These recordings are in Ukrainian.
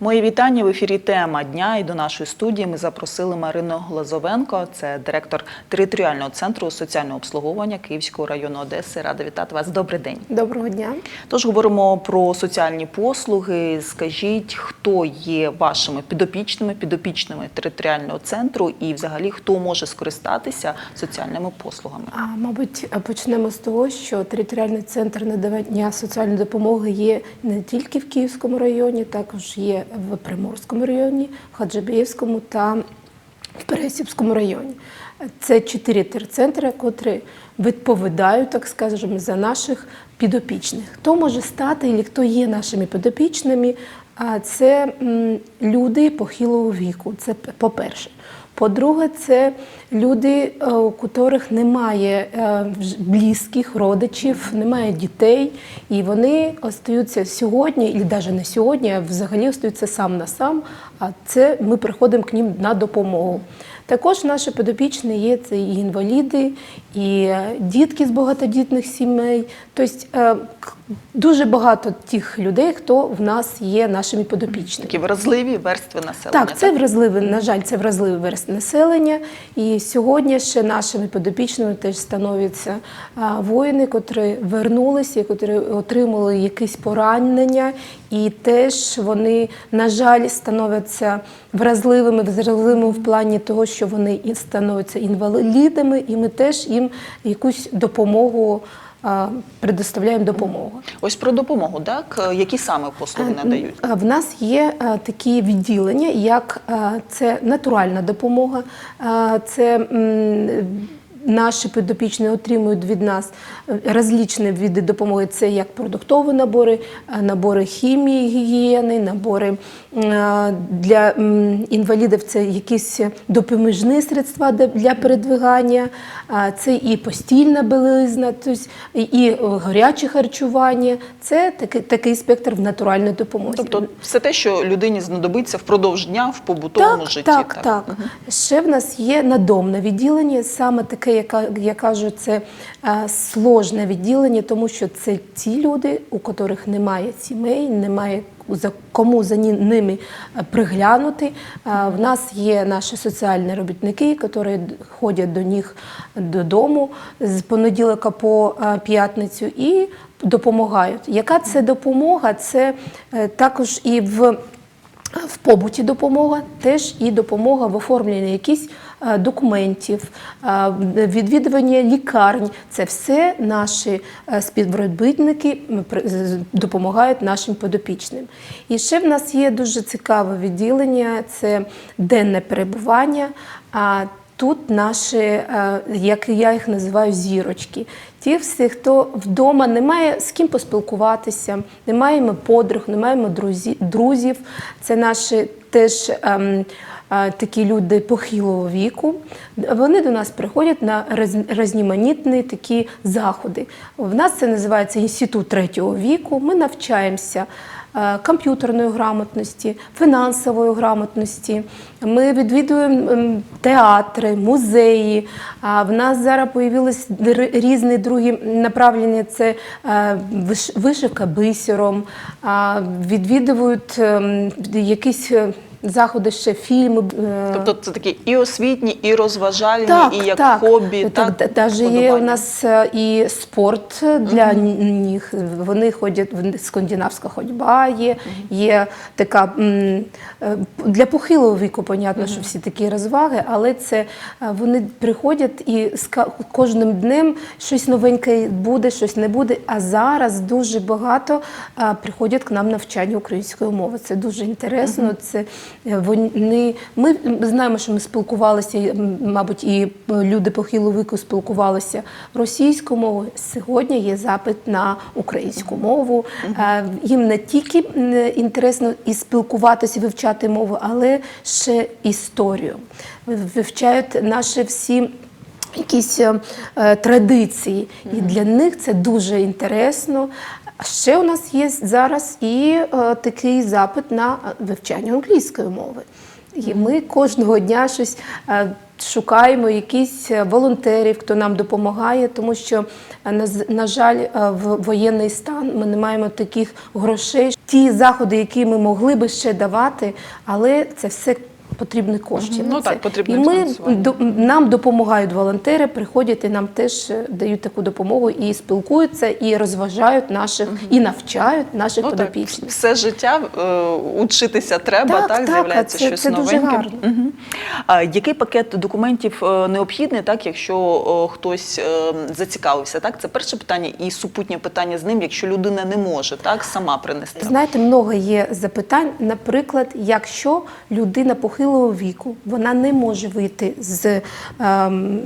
Мої вітання в ефірі тема дня. І до нашої студії ми запросили Марину Глазовенко, це директор територіального центру соціального обслуговування Київського району Одеси. Рада вітати вас. Добрий день. Доброго дня. Тож говоримо про соціальні послуги. Скажіть, хто є вашими підопічними, підопічними територіального центру, і взагалі хто може скористатися соціальними послугами? А мабуть, почнемо з того, що територіальний центр надавання соціальної допомоги є не тільки в Київському районі, також є в Приморському районі, в та в Пересівському районі. Це чотири терцентри, котрі відповідають, так скажемо, за наших підопічних. Хто може стати, і хто є нашими підопічними? А це люди похилого віку. Це по-перше. По-друге, це люди, е, у котрих немає е, близьких родичів, немає дітей, і вони остаються сьогодні, і навіть не сьогодні, а взагалі остаються сам на сам. А це ми приходимо к ним на допомогу. Також наші підопічні є це і інваліди, і е, дітки з багатодітних сімей. Тобто е, дуже багато тих людей, хто в нас є нашими підопічними. Такі вразливі верстви населення. Так, це вразливе, на жаль, це вразливий верст населення. І сьогодні ще нашими підопічними теж становляться воїни, котрі вернулися, котрі отримали якісь поранення, і теж вони, на жаль, становляться вразливими, вразливими в плані того, що вони і становляться інвалідами, і ми теж їм якусь допомогу предоставляємо допомогу. Ось про допомогу, так які саме послуги надають? В нас є такі відділення, як це натуральна допомога, це наші підопічні отримують від нас е, различні види допомоги. Це як продуктові набори, е, набори хімії, гігієни, набори е, для інвалідів. Це якісь допоміжні средства для передвигання, це і постільна білизна, і гаряче харчування. Це такий, такий спектр в натуральній допомозі. Тобто все те, що людині знадобиться впродовж дня в побутовому так, житті. так, так. Ще в нас є надомне відділення, саме таке, яка я кажу, це е, сложне відділення, тому що це ті люди, у котрих немає сімей, немає за кому за ними е, приглянути. Е, В нас є наші соціальні робітники, які ходять до них додому з понеділка по п'ятницю і допомагають. Яка це допомога? Це також і в в побуті допомога, теж і допомога в оформленні якихось е, документів, е, відвідування лікарень. Це все наші е, співробітники допомагають нашим подопічним. І ще в нас є дуже цікаве відділення це денне перебування. Тут наші, е, як я їх називаю, зірочки. Ті всі, хто вдома не має з ким поспілкуватися, не маємо подруг, не маємо друзі, друзів. Це наші теж ем, е, такі люди похилого віку. Вони до нас приходять на різноманітні такі заходи. В нас це називається інститут третього віку. Ми навчаємося комп'ютерної грамотності, фінансової грамотності. Ми відвідуємо ем, театри, музеї. А в нас зараз появились різні другі направлення. Це е, вишивка бисером, відвідують ем, якісь е, заходи, ще фільми. е, Тобто це такі і освітні, і розважальні, так, і як так. хобі. Так, так, навіть є у нас е, і спорт для них. Вони ходять скандинавська ходьба є, є така е, для похилого віку, понятно, що всі такі розваги, але це вони приходять і з кожним днем щось новеньке буде, щось не буде. А зараз дуже багато приходять к нам навчання української мови. Це дуже інтересно. Це е, вони ми знаємо, що ми спілкувалися, мабуть, і е, люди похилого віку спілкувалися російською мовою. Сьогодні є запит на українську мову. Е, Їм не тільки інтересно і спілкуватися, вивчати мову, але ще історію. Вивчають наші всі. Якісь е, е, традиції, і для них це дуже інтересно. Ще у нас є зараз і е, такий запит на вивчання англійської мови. І ми кожного дня щось е, шукаємо, якісь е, волонтерів, хто нам допомагає, тому що, е, на, жаль, е, в воєнний стан ми не маємо таких грошей. Ті заходи, які ми могли би ще давати, але це все. Потрібні кошти. Ну так, потрібне і ми до, нам допомагають волонтери, приходять і нам теж е, дають таку допомогу і спілкуються, і розважають наших, і навчають наших Ну, так, все життя е, учитися треба, Так, так, з'являється щось це дуже новеньке. гарно. Мгм. А який пакет документів е, необхідний, так, якщо хтось зацікавився? Так, це перше питання, і супутнє питання з ним, якщо людина не може так сама принести. Знаєте, много є запитань. Наприклад, якщо людина похилого віку, вона не може вийти з ем,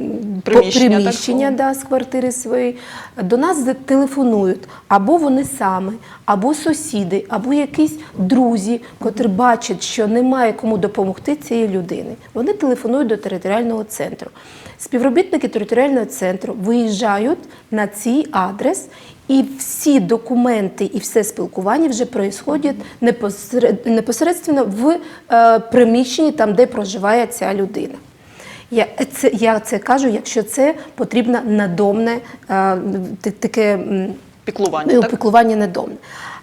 Приміщення приміщення да, з квартири своєї, до нас телефонують або вони самі, або сусіди, або якісь друзі, котрі бачать, що немає кому допомогти цієї людини. Вони телефонують до територіального центру. Співробітники територіального центру виїжджають на цей адрес. І всі документи і все спілкування вже происходять непосеред- непосередньо в е, приміщенні, там, де проживає ця людина. Я це, я це кажу, якщо це потрібно надомне е, таке піклування, Піклування, Ну, так? піклування недомне.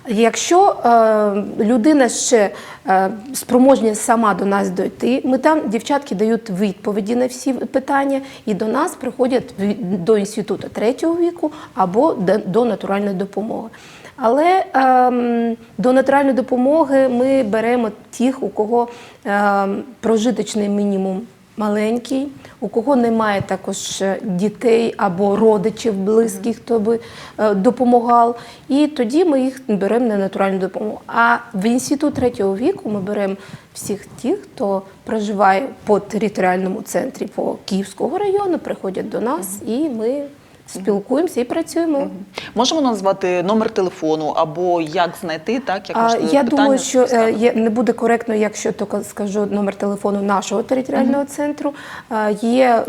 Якщо е, людина ще е, спроможна сама до нас дойти, ми там дівчатки дають відповіді на всі питання, і до нас приходять до інституту третього віку або до, натуральної допомоги. Але ем, до натуральної допомоги ми беремо тих, у кого ем, прожиточний мінімум маленький, у кого немає також е, дітей або родичів близьких, хто би е, допомагав. І тоді ми їх беремо на натуральну допомогу. А в інститут третього віку ми беремо всіх тих, хто проживає по територіальному центрі по Київського району, приходять до нас, і ми спілкуємося і працюємо. Можемо назвати номер телефону або як знайти, так як можливо, я питання думаю, що е, є, не буде коректно, якщо тільки скажу номер телефону нашого територіального центру. Е, Є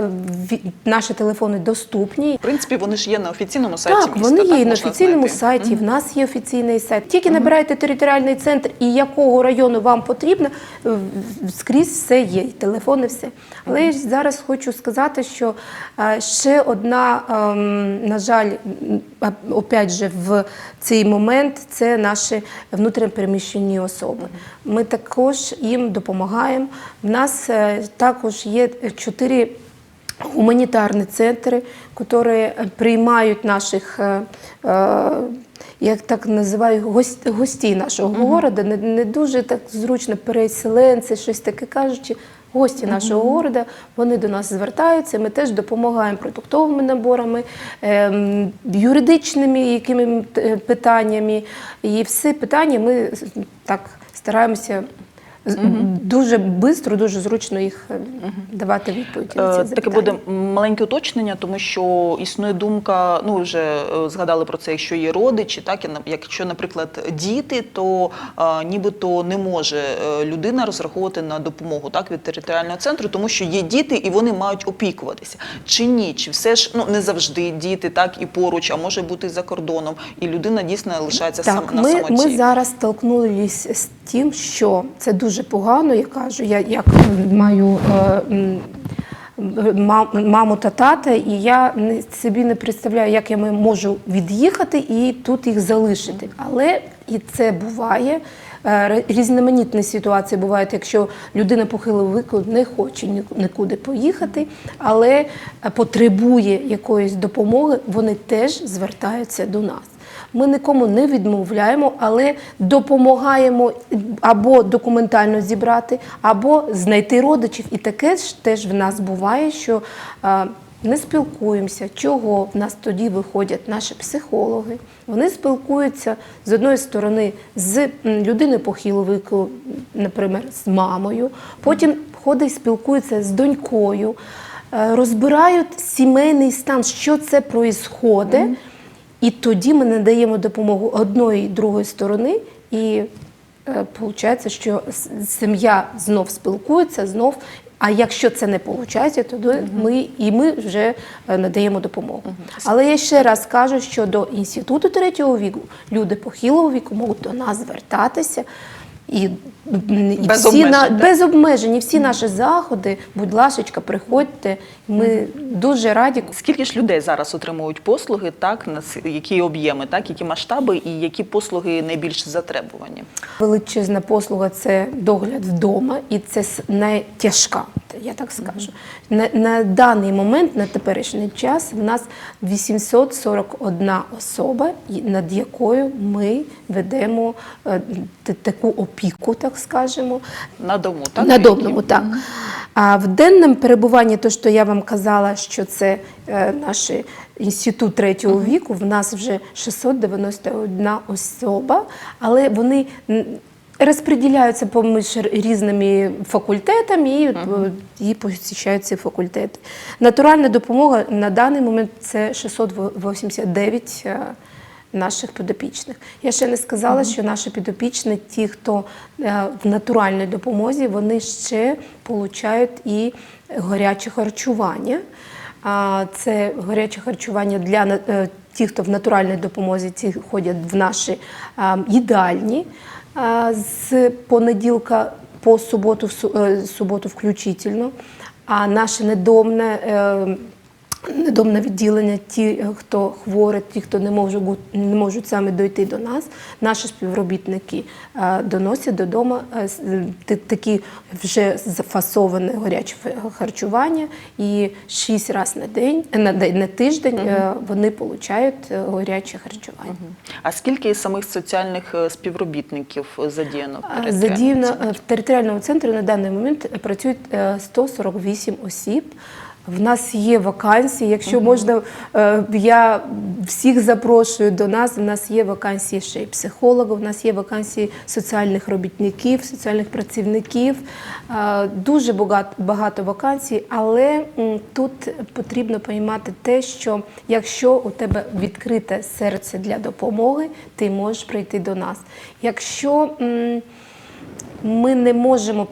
е, наші телефони доступні. В принципі, вони ж є на офіційному сайті Так, міста. вони є і на офіційному знайти. сайті. В нас є офіційний сайт. Тільки набираєте територіальний центр і якого району вам потрібно, скрізь все є, і телефони, все. Але я зараз хочу сказати, що е, ще одна, ем, на жаль, опять же, в цей момент це наші внутрішньопереміщені особи. Ми також їм допомагаємо. В нас е, також є чотири гуманітарні центри, які приймають наших, е, е, як так називаю, гость- гостей нашого города. Не, не дуже так зручно переселенці, щось таке кажучи. Гості нашого города, вони до нас звертаються. Ми теж допомагаємо продуктовими наборами, ем, юридичними якими е, питаннями. І всі питання ми так стараємося з- дуже швидко, дуже зручно їх е, давати відповіді. на ці Е, Таке запитання. буде маленьке уточнення, тому що існує думка, ну вже е, згадали про це, якщо є родичі, так і на- якщо, наприклад, діти, то е, нібито не може людина розраховувати на допомогу так від територіального центру, тому що є діти і вони мають опікуватися. Чи ні? Чи все ж ну не завжди діти, так і поруч, а може бути за кордоном, і людина дійсно лишається Так, сам на ми, самоті. ми зараз столкнулися з тим, що це дуже погано. Я кажу, я як маю е, маму та тата, і я собі не представляю, як я можу від'їхати і тут їх залишити. Але і це буває. Е, Різноманітні ситуації бувають, якщо людина похилого віку не хоче ні- нікуди поїхати, але потребує якоїсь допомоги, вони теж звертаються до нас. Ми нікому не відмовляємо, але допомагаємо або документально зібрати, або знайти родичів. І таке ж теж в нас буває, що не спілкуємося. Чого в нас тоді виходять наші психологи? Вони спілкуються з одної сторони з людиною похилого віку, наприклад, з мамою. Потім ходить, спілкується з донькою, е, розбирають сімейний стан, що це відбувається. І тоді ми надаємо допомогу одної і другої сторони, і виходить, що сім'я знов спілкується, знов. А якщо це не виходить, то ми і ми вже е, надаємо допомогу. Але я ще раз кажу, що до інституту третього віку люди похилого віку можуть до нас звертатися. І, і Без всі на, обмежень, так? без обмежень, і всі наші заходи, будь ласка, приходьте. Ми дуже раді. Скільки ж людей зараз отримують послуги, так на які об'єми, так які масштаби і які послуги найбільш затребувані? Величезна послуга це догляд вдома, і це найтяжка, я так скажу. На, на даний момент, на теперішній час, в нас 841 особа, над якою ми ведемо е, таку опіку, так скажемо. На дому, так? На Які? добному, так. А в денному перебуванні, то, що я вам казала, що це е, наш інститут третього віку, в нас вже 691 особа, але вони розподіляються поміж різними факультетами і, е, і посічають ці факультети. Натуральна допомога на даний момент це 689 е, наших підопічних. Я ще не сказала, що наші підопічні, ті, хто е, в натуральній допомозі, вони ще отримують і гаряче харчування. Це гаряче харчування для е, тих, хто в натуральній допомозі, ті ходять в наші їдальні з понеділка по суботу, е, суботу включительно. А наше недомне Недомне відділення, ті, е, хто хворі, ті, хто не можуть, не можуть саме дойти до нас, наші співробітники е, доносять додому е, такі вже зафасоване гаряче харчування, і шість разів на день, на, день- на тиждень е, вони отримують гаряче харчування. А скільки самих соціальних співробітників задіяно? в Задіяно в територіальному центрі на даний момент працюють е, 148 осіб. В нас є вакансії. Якщо можна, е, я всіх запрошую до нас. У нас є вакансії ще й психологів, у нас є вакансії соціальних робітників, соціальних працівників. Е, Дуже багато, багато вакансій, але тут потрібно поймати те, що якщо у тебе відкрите серце для допомоги, ти можеш прийти до нас. Якщо ми не можемо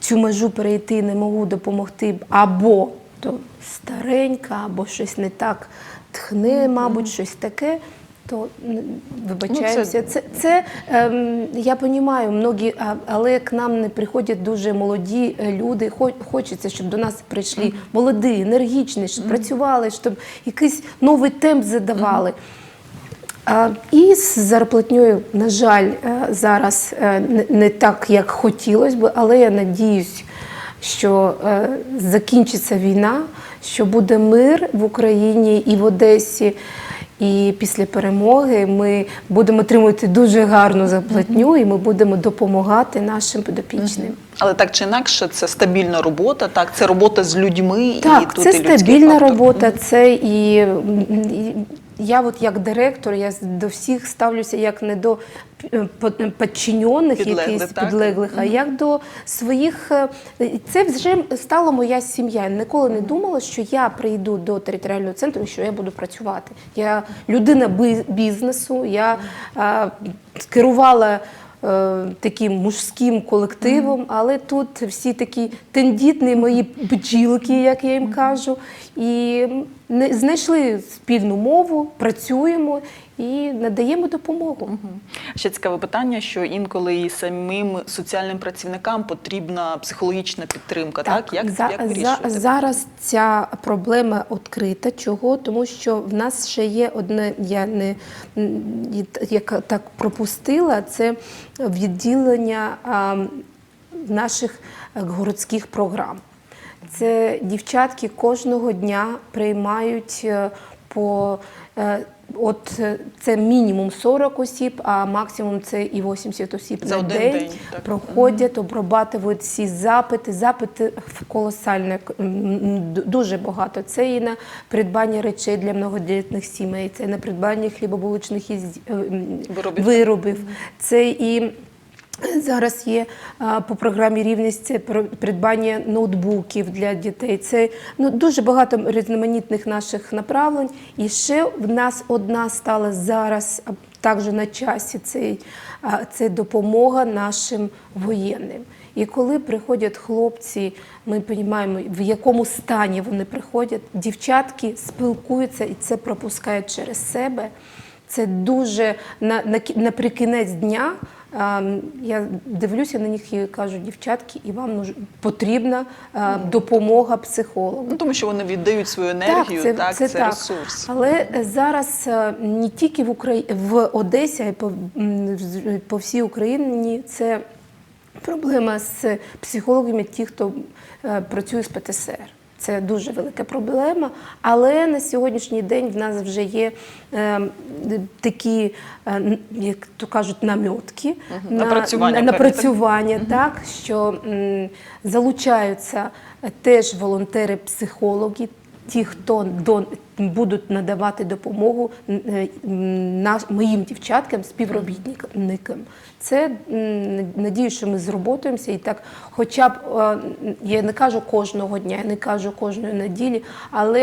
цю межу перейти, не можу допомогти, або то старенька, або щось не так тхне, мабуть, щось таке. То вибачаємося. Ну, це- це, ем, я розумію, многі, але к нам не приходять дуже молоді е, люди. Хо- Хочеться, щоб до нас прийшли молоді, енергічні, щоб працювали, щоб якийсь новий темп задавали. А, І з зарплатньою, на жаль, е, зараз е, не- не так, як хотілося б, але я надіюсь, що е, закінчиться війна, що буде мир в Україні і в Одесі. І після перемоги ми будемо отримувати дуже гарну зарплатню, і ми будемо допомагати нашим підопічним. Але так чи інакше, це стабільна робота, так це робота з людьми і тут це і стабільна фактор. робота. Це і, і я, от як директор, я до всіх ставлюся як не до е, підчинених Підлеглих, якихось так? підлеглих, а як до своїх. е, Це вже стала моя сім'я. Я Ніколи не думала, що я прийду до територіального центру, і що я буду працювати. Я людина бізнесу, я е, керувала. Е, Таким мужським колективом, але тут всі такі тендітні мої бджілки, як я їм кажу, і знайшли спільну мову, працюємо і надаємо допомогу. Ще цікаве питання, що інколи і самим соціальним працівникам потрібна психологічна підтримка. Так, як, за, як за, зараз ця проблема відкрита. Чого? Тому що в нас ще є одне, я не яка так пропустила, це відділення а, наших городських програм. Це дівчатки кожного дня приймають е, по е, от е, це мінімум 40 осіб, а максимум це і 80 осіб За на один день, день, так. проходять, обрабатують всі запити. Запити колосальне, дуже багато. Це і на придбання речей для многодітних сімей, це і на придбання хлібобулочних із- е, Виробів. виробів. Це і Зараз є по програмі рівність придбання ноутбуків для дітей. Це ну, дуже багато різноманітних наших направлень. І ще в нас одна стала зараз також на часі цей, це допомога нашим воєнним. І коли приходять хлопці, ми розуміємо, в якому стані вони приходять, дівчатки спілкуються і це пропускають через себе. Це дуже на, на кі- наприкінець дня я дивлюся на них і кажу, дівчатки, і вам потрібна допомога психолога. Ну, тому що вони віддають свою енергію, так, це, ресурс. Але зараз е, не тільки в Украї... в Одесі, а й по, по всій Україні це проблема з психологами, ті, хто е, працює з ПТСР. Це дуже велика проблема. Але на сьогоднішній день в нас вже є е, такі, е, як то кажуть, намітки, Мгм. Напрацювання на, напрацювання угу. так, що м, залучаються теж волонтери-психологи, ті, хто до, будуть надавати допомогу е, моїм дівчаткам, співробітникам. Це надію, що ми зроботаємося і так, хоча б е, я не кажу кожного дня, я не кажу кожної неділі, але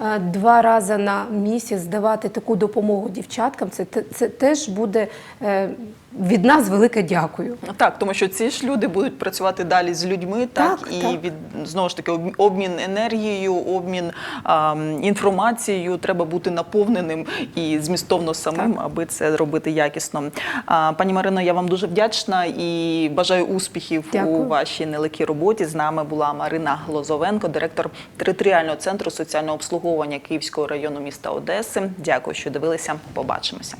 е, два рази на місяць давати таку допомогу дівчаткам, це, це теж буде від нас велике дякую. Так, тому що ці ж люди будуть працювати далі з людьми, так, Так, і так. від знову ж таки об- обмін енергією, обмін м, інформацією треба бути наповненим і змістовно самим, аби це робити якісно. Пані Марино, я вам дуже вдячна і бажаю успіхів у вашій нелегкій роботі. З нами була Марина Глозовенко, директор територіального центру соціального обслуговування Київського району міста Одеси. Дякую, що дивилися. Побачимося.